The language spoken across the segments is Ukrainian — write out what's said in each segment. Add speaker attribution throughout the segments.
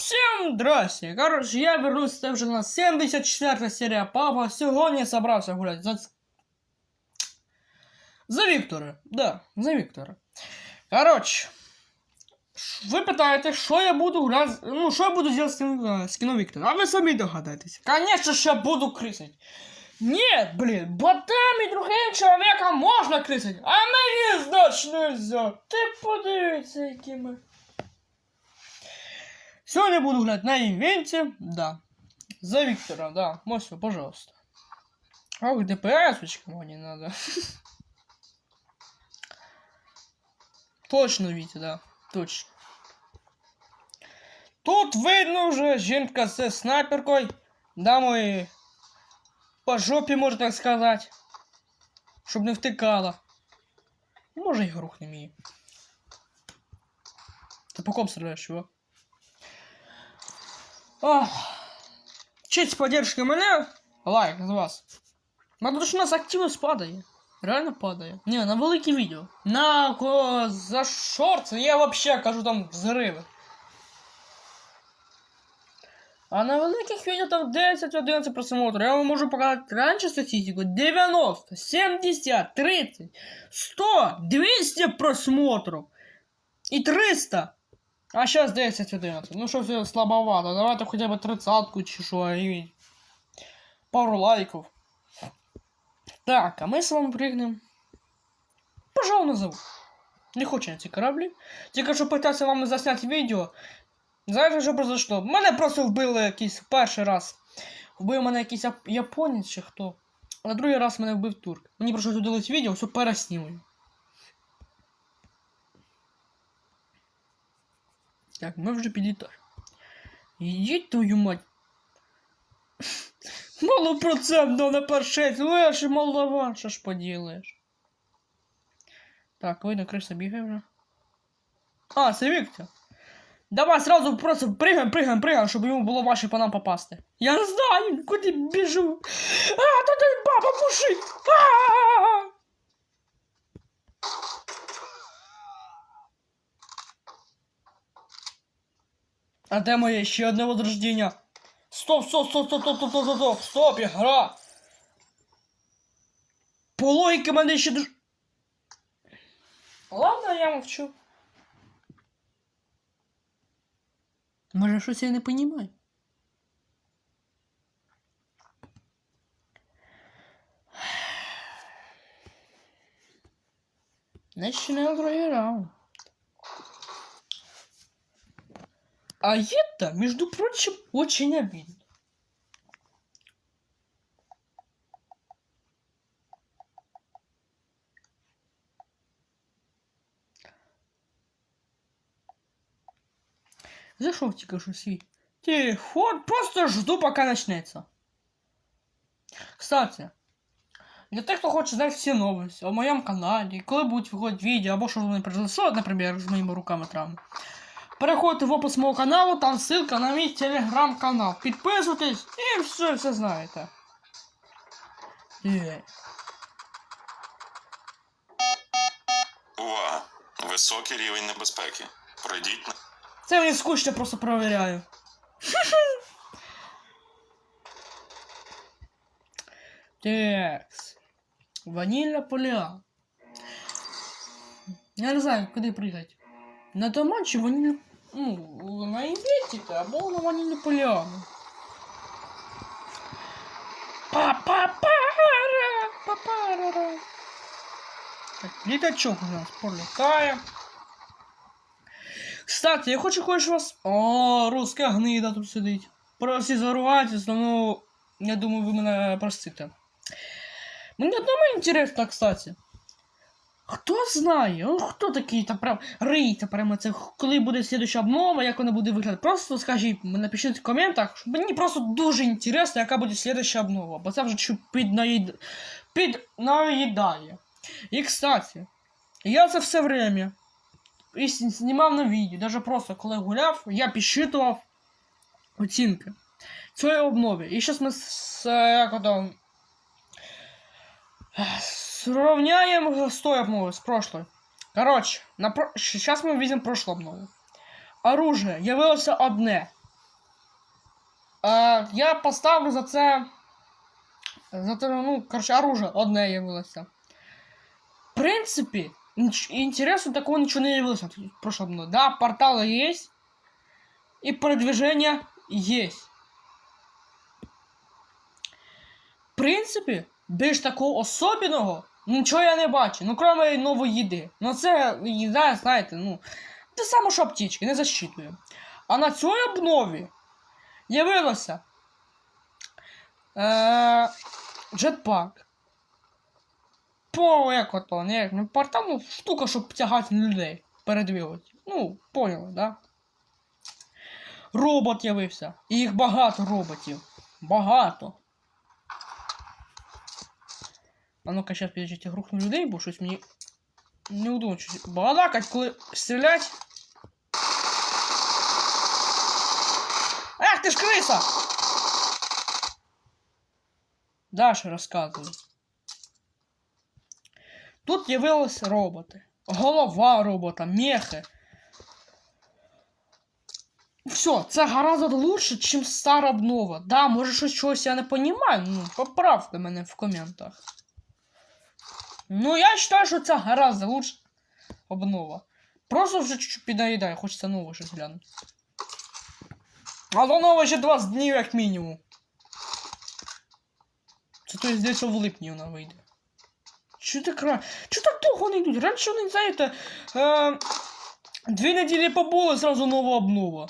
Speaker 1: Всем здрасте! Короче, я вернусь, это уже на 74 серия Папа. Сегодня собрался гулять за... За Виктора. Да, за Виктора. Короче, вы пытаетесь, что я буду гулять... Ну, что я буду делать с кино, э, с кино Виктора? А вы сами догадаетесь. Конечно же, я буду крысить. Нет, блин, ботами другим человеком можно крысить, а мені значно нельзя. Ти подивися, які ми. Сегодня буду гулять на ивенте, да. За Виктора, да. Мосю, пожалуйста. Ох, мне не надо. Точно, Витя, да. Точно. Тут видно уже жінка з снайперкою. Да, мої по жопі, можна так сказати. Щоб не втикала. Може, і грохнем її. Ти по ком стріляєш, чувак? Ох. Честь поддержки мене. Лайк з вас. Ну, тому що у нас активність падає. Реально падає. Ні, на великі відео. На ко... за шорт я вообще кажу там взриви. А на великих відео там 10-11 просмотрів. Я вам можу показати раніше статистику. 90, 70, 30, 100, 200 просмотрів. І 300. А сейчас 10 11. Ну что все слабовато. Давайте хотя бы тридцатку чи що, і пару лайків. Так, а ми з вами пригнемо. Пожалуй, назову. Не хочу я ці кораблі. Тільки що питався вам засняти відео. Знаєте, що произошло? Мене просто вбили якийсь перший раз. Вбив мене якийсь яп- японець чи хто. А другий раз мене вбив турк. Мені прийшлось удалити відео, все переснімую. Так, ми вже підлітаємо. Ідіть твою мать. Малопроцентно на першець, лиш малова, що ж поділаєш. Так, видно, криса бігає вже. А, це Віктор. Давай сразу просто прыгаем, прыгаем, прыгаем, щоб йому було важче по нам попасти. Я не знаю, куди біжу. А, тут і баба мужик. А! А де моє ще одне возрождення? Стоп, стоп, стоп, стоп, стоп, стоп, стоп, стоп, стоп, стоп, ігра. По логіки мене ще дуже... Ладно, я мовчу. Може, щось я не розумію. Начинаю другой раунд. А это, между прочим, очень обидно. Зашел тільки що свій телефон, просто жду, пока начнется. Кстати, для тех, кто хочет знать все новости о моем канале, коли будуть виходити відео, або що вони произошло, наприклад, з моїми руками травми. Переходьте в опис мого каналу, там ссылка на мій телеграм-канал. Підписуйтесь і все, все знаєте.
Speaker 2: Увага! Високий рівень небезпеки. Пройдіть на
Speaker 1: Це мені скучно, просто провіряю. Текс. Ванільна поля. Я не знаю, куди пригати. На дома чи ванільну... Ну, на інвестика, або на ванільну поляну. Па-па-пара, па-парара. Так, літачок у нас пролітає. Кстати, я хочу кое-що вас. О, руська гнида тут сидить. Про всі заругательства, ну, я думаю, ви мене простите. Мені одному інтересно, кстати. Хто знає? Ну, хто такий там прям рийте прямо це, коли буде слідуща обнова, як вона буде виглядати. Просто скажіть, напишіть в коментах, що мені просто дуже інтересно, яка буде слідуща обнова, бо це вже піднаїд... піднаїдає. І, кстати, я це все время і знімав на відео, даже просто коли гуляв, я підсчитував оцінки цієї обнови. І зараз ми з, як ото, сравняємо з тою обновою, з прошлой. Короче, на про... сейчас мы видим прошлую обнову. Оружие явилося одне. Е, я поставлю за це. За те, ну, короче, оружие одне явилося. В принципі, інтересу такого нічого не явилося. Прошло мною. Да, портали є. І передвиження є. В принципі, більш такого особливого нічого я не бачу. Ну, кроме нової їди. Ну, це їда, знаєте, ну. Те саме, що аптечки, не защитує. А на цій обнові явилося е, джетпак. По як ото, не як, ну, портал, ну, штука, щоб тягати людей, передвигати. Ну, поняли, да? Робот явився. І їх багато роботів. Багато. А ну-ка, сейчас, подождите, грохну людей, бо щось мені неудобно щось балакать, коли стрілять. Ах, ти ж криса! Дальше розказую. Тут явились роботи. Голова робота, мехи. Все, це гораздо лучше, ніж стара обнова. Да, може щось чогось я не розумію, ну, поправте мене в коментах. Ну, я вважаю, що це гораздо лучше обнова. Просто вже чуть-чуть піднаїдає, хочеться нове щось глянути. До нового ще 20 днів як мінімум. Це то есть десь в липні вона вийде. Чо так рано? Чо так довго не йдуть? Раніше вони, знаєте, е, дві неділі побули, зразу нова обнова.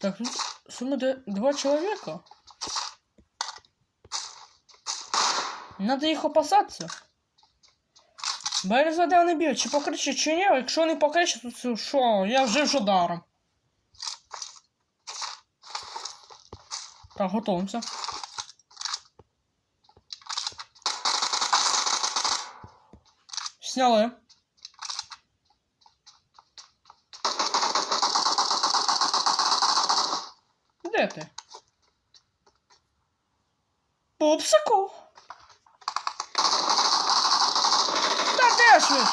Speaker 1: Так, саме де два чоловіка. Надо їх опасатися. Не де вони б'ють, чи покричать, чи ні, якщо не покричать, то що, я вже вже даром. Так, готуємося. Сняли. Де ти? Пупсику. Ви?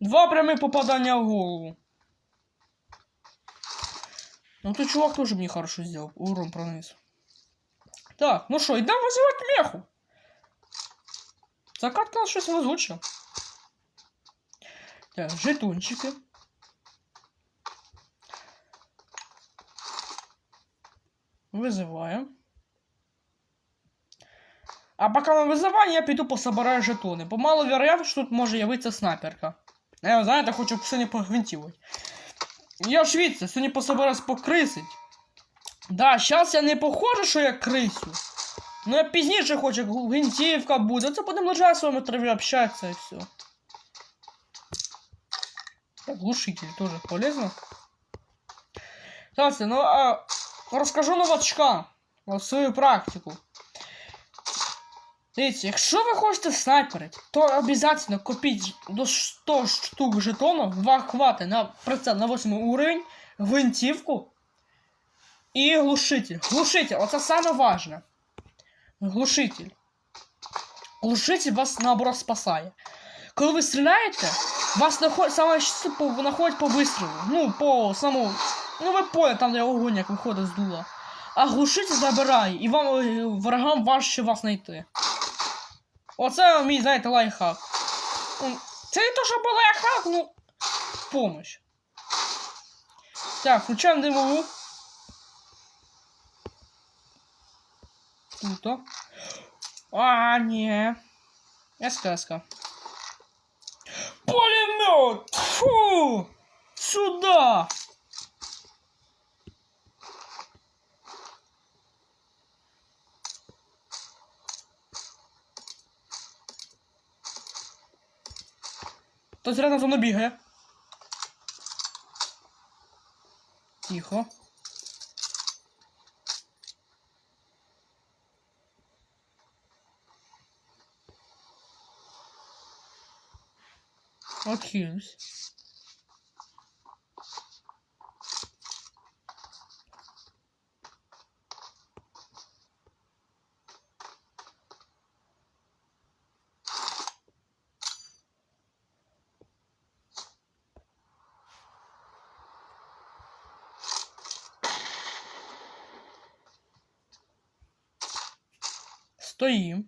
Speaker 1: Два прямі попадання в голову. Ну тут чувак тоже мне хорошо сделал. Урон пронес. Так, ну что, идем вызывать меху. Нас щось везуча. Так, жетончики. Вызываем. А пока мы вызываем, я піду пособираю жетони. Бо мало вероятно, що тут може явитися снайперка. Я, знаєте, хочу сьогодні погвинтівати. Я ж відся, сьогодні пособираюсь покрисить. Да, зараз я не похожу, що я крисю. Ну я пізніше хочу, як гвинтівка буде. Це будемо лежати з вами траві общатися і все. Так, глушитель тоже полезно. Кстати, ну а, розкажу новачкам от свою практику. Дивіться, якщо ви хочете снайперити, то обов'язково купіть до 100 штук жетонів, два хвати на прицел на 8 уровень, гвинтівку і глушитель. Глушитель, оце саме важне. Глушитель. Глушитель вас наоборот спасає. Коли ви стріляєте, вас наход... саме щастя по... знаходять по вистрілу. Ну, по самому. Ну ви поняли, там де огонь як виходить з дула. А глушитель забирає, і вам е, ворогам важче вас знайти. Оце мій, знаєте, лайфхак. Це не то, що був лайфхак, ну. Помощь. Так, включаємо димову. Круто. А, ні. СКС. Пулемет! Фу! Сюда! Хтось рядом за мною бігає. Тихо. Ótimos. Стоим.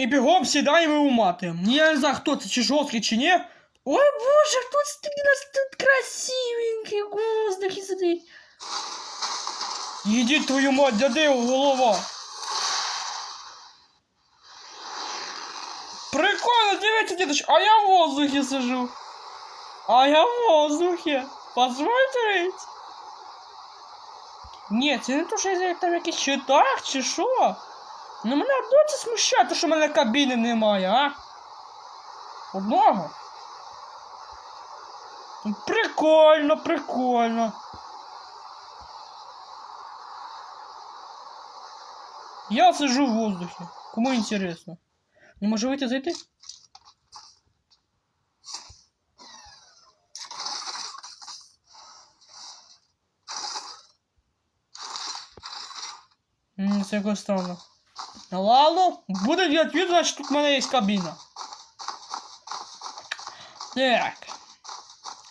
Speaker 1: І бігом сідаємо у мати. Я не знаю, хто це, чи жорсткий, чи ні. Ой боже, хто це такий у нас тут красивенький воздухі сидить. Їдіть твою мать, дядео, голова. Прикольно, дивіться, дідусь, а я в воздухе сижу. А я в воздухе. Посмотрите. Ні, це не то, що я там якийсь читак, чи що. Ну мене одно це смущає, то що в мене кабіни немає, а? Одного. Ну, Прикольно, прикольно. Я сижу в воздухе. Кому интересно? Не може вийти зайти? М, Це якось странно. Ну ладно, буде відповідь, значить тут в мене є кабіна. Так.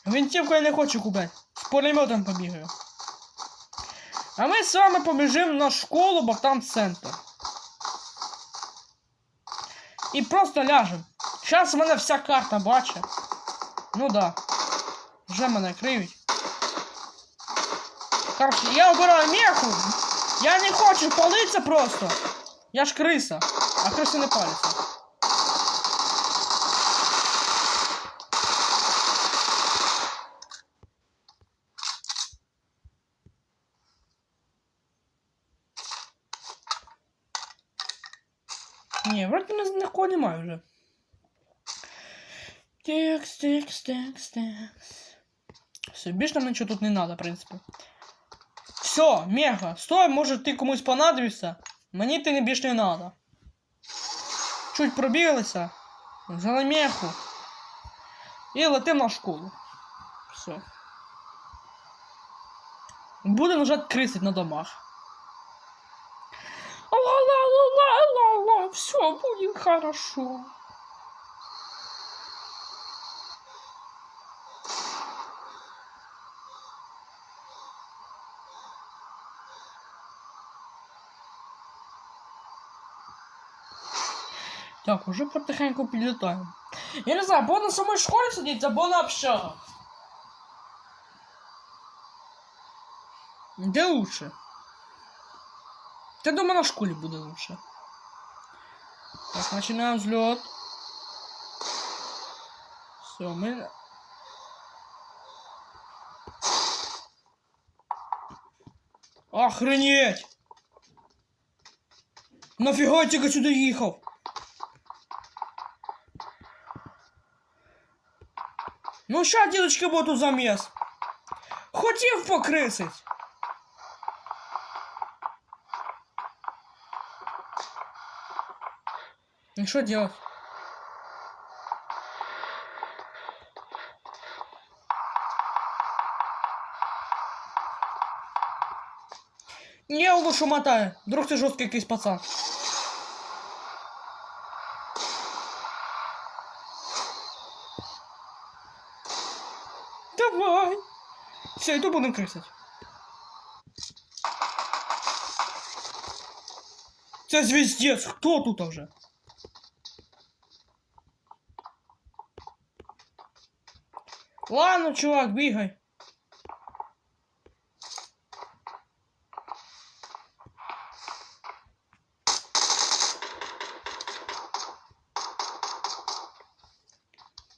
Speaker 1: Винтівку я не хочу купити. З пулеметом побігаю. А ми з вами побіжимо на школу, бо там центр. І просто ляжем. Зараз в мене вся карта бачить. Ну да. Вже мене криють. Короче, я обираю меху. Я не хочу палитися просто. Я ж криса. А криси не паляться. Ні, вроді не нікого немає вже. Текс, текс, текс, текс. Все, більше нам нічого тут не надо, в принципі. Все, мега. Стой, може ти комусь понадобишся. Мені ти не більш не надо. Чуть пробіглися. Взяли меху. І летим на школу. Все. Будемо вже крисить на домах. Ла-ла-ла-ла-ла-ла, все будет хорошо. Так, уже потихеньку підлітаємо. Я не знаю, або на самій школі сидіть, або на общагах. Де лучше? Я думаю, на школі буде лучше. Так, починаємо взлет. Все, ми... Охренеть! Нафіга я тільки сюди їхав? Ну ща, дідочки, бо тут заміс. Хотів покрисить. Ну что делать? Не лучше мотаю. Вдруг ты жесткий якийсь пацан. Все, иду будем крысить. Це звіздець, хто тут уже? Ладно, чувак, бігай.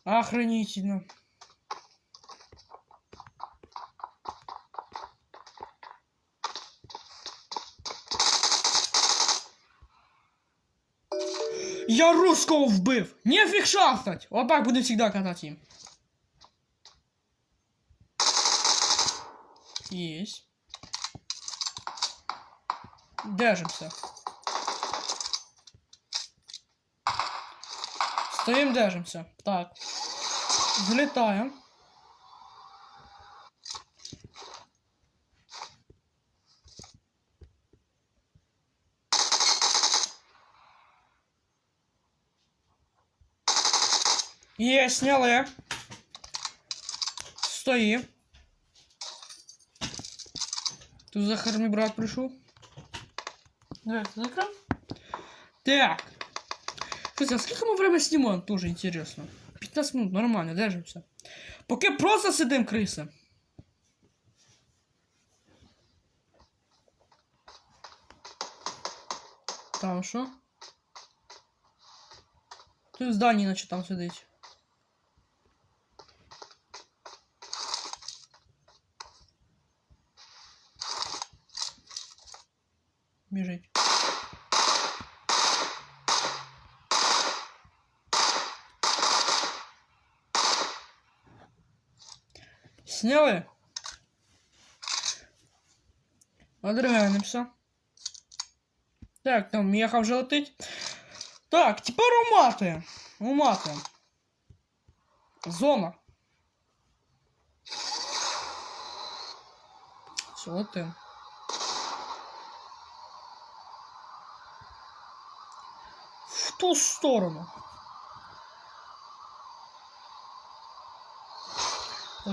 Speaker 1: Охренительно. Я русского вбив! Нефіг шахтать! Отак буду всегда катать їм. Есть. Держимся. Стоим, держимся. Так. Взлетаем. Є, сняли. Стоїм. Тут Захар мій брат прийшов. Давай, ты закрыл? Так. Слушай, а сколько мы время снимаем? Тоже интересно. 15 минут, нормально, держимся. Поки просто сидим, криса. Там що? Тут в зданні, наче там сидить. Сняли? Одригнемося. Так, там м'яха вже летить. Так, тепер умати. Умати. Зона. Все, летим. В ту сторону.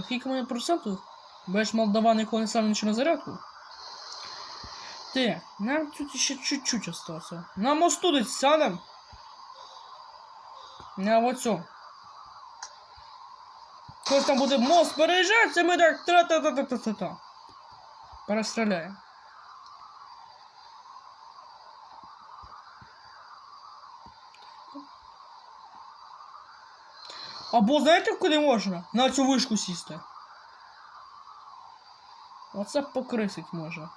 Speaker 1: Скільки мене процентів? Бачиш, Молдаван ніколи не сам на зарядку. Так, нам тут ще чуть-чуть осталося. На мосту десь сядем. На вот. Коли там буде мост переїжджати, ми так тра-та-та-та-та-та. Перестріляємо. Або знаєте, куди можна? На цю вишку сісти. Оце покрисить може.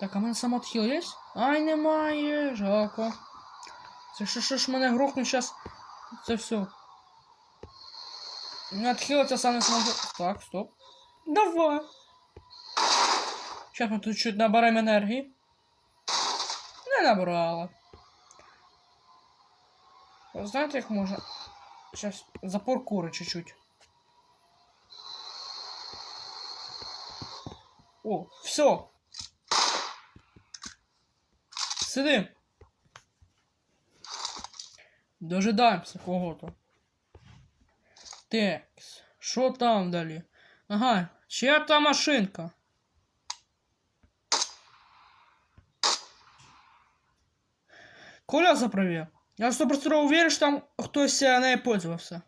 Speaker 1: Так, а мене самотхіл є? Ай, немає, жалко. Це що, що ж мене грохнуть зараз? Це все. Не отхилиться сам не зможу. Так, стоп. Давай. Сейчас ми тут чуть наберемо енергії. Не набрала. Знаєте, як можна? Сейчас запор кури чуть-чуть. О, все. Сидим. Дожидаємося кого-то. Так, що там далі? Ага, чия та машинка? Коля заправил. Я сто уверен, что там хтось е, нею пользовался.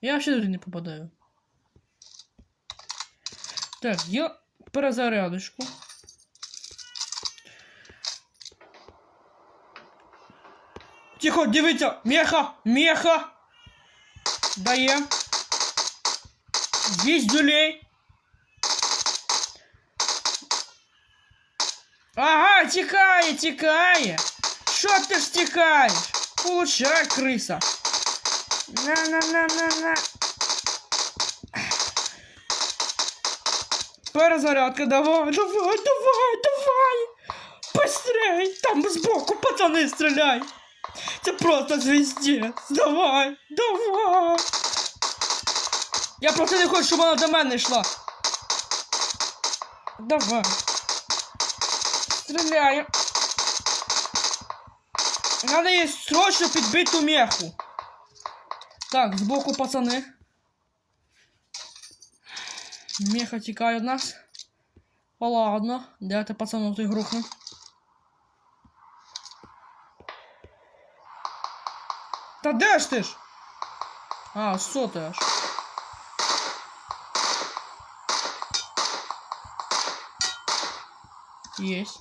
Speaker 1: Я вообще туди не попадаю. Так, я перезарядочку. Тихо, дивіться! Меха! Меха! Дає. Есть дюлей. Ага, тікає, тікає. Що ти ж тікаєш? Получай, криса. На-на-на-на-на. Перезарядка, давай, давай, давай, давай. Быстрей, там сбоку пацаны стреляй. Це просто звіздець. Давай, давай. Я просто не хочу, щоб вона до мене йшла. Давай. Стреляю. Надо їй срочно підбити ту меху. Так, збоку пацани. Меха тікає від нас. О, ладно, давайте пацанов той грухнем. Та де ж ти ж? А, що ти аж? Есть.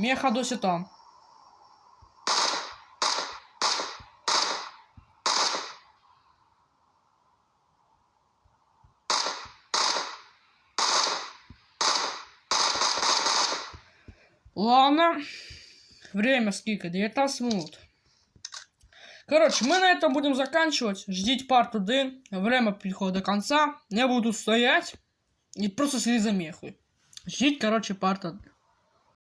Speaker 1: Меха досі там. Ладно. Время сколько? 19 минут. Короче, мы на этом будем заканчивать. Ждите парт 1. Время приходит до конца. Я буду стоять и просто следить за мехой. Ждите, короче, парт 1.